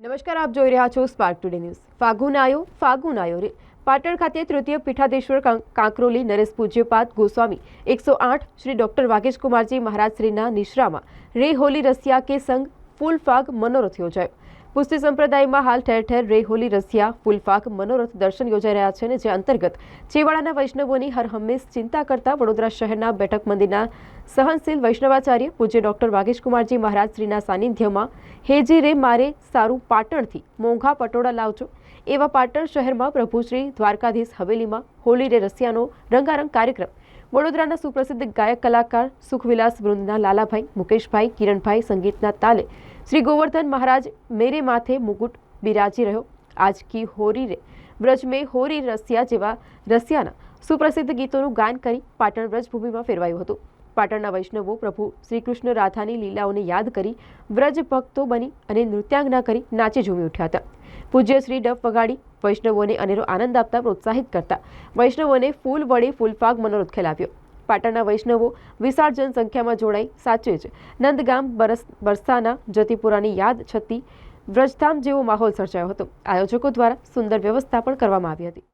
નમસ્કાર, આપ જોઈ રહ્યા છો સ્પાર્ક ટુડે ન્યૂઝ ફાગુન આયો ફાગુન આયો રે. પાટણ ખાતે તૃતીય પીઠાધીશ્વર કાંકરોલી નરેશ પૂજ્યપાદ ગોસ્વામી, એકસો આઠ શ્રી ડોક્ટર વાગેશ કુમારજી મહારાજ શ્રીના નિશ્રામાં રે હોલી રસિયા કે સંગ ફૂલ ફાગ મનોરથ યોજાયો. પુસ્તી સંપ્રદાયમાં હાલ ઠેર ઠેર રે હોલી રસિયા ફૂલ ફાગ મનોરથ દર્શન યોજાઈ રહ્યા છે અને જે અંતર્ગત છેવાડાના વૈષ્ણવોની હર હંમેશ ચિંતા કરતા વડોદરા શહેરના બેઠક મંદિરના સહનશીલ વૈષ્ણવાચાર્ય પૂજ્ય ડોક્ટર વાગેશ કુમારજી મહારાજ શ્રીના સાનિધ્યમાં હેજી રે મારે સારું પાટણથી મોંઘા પટોળા લાવજો. એવા પાટણ શહેરમાં પ્રભુ શ્રી દ્વારકાધીશ હવેલીમાં હોળી રે રસિયાનો રંગારંગ કાર્યક્રમ વડોદરાના સુપ્રસિદ્ધ ગાયક કલાકાર સુખવિલાસ વૃંદના, લાલાભાઈ મુકેશભાઈ, કિરણભાઈ સંગીતના તાલે શ્રી ગોવર્ધન મહારાજ મેરે માથે મુકુટ બિરાજી રહ્યો. આજ કી હોરી રે, વ્રજ મેં હોરી રસિયા જેવા રસિયાના સુપ્રસિદ્ધ ગીતોનું ગાન કરી પાટણ વ્રજભૂમિમાં ફેરવાયું હતું. પાટણના વૈષ્ણવો પ્રભુ શ્રી કૃષ્ણ રાધાની લીલાઓને યાદ કરી વ્રજ ભક્તો બની અને નૃત્યાંગના કરી નાચી ઝૂમી ઉઠ્યા હતા. પૂજ્ય શ્રી ડફ વગાડી વૈષ્ણવોને અનેરો આનંદ આપતા પ્રોત્સાહિત કરતા વૈષ્ણવોને ફૂલ વડે ફૂલફાગ મનોરથ ખેલાવ્યો. પાટણના વૈષ્ણવો વિશાળ જનસંખ્યામાં જોડાઈ સાચે જ નંદગામ, બરસ, બરસાના, જતીપુરાની યાદ છતી વ્રજધામ જેવો માહોલ સર્જાયો હતો. આયોજકો દ્વારા સુંદર વ્યવસ્થા પણ કરવામાં આવી હતી.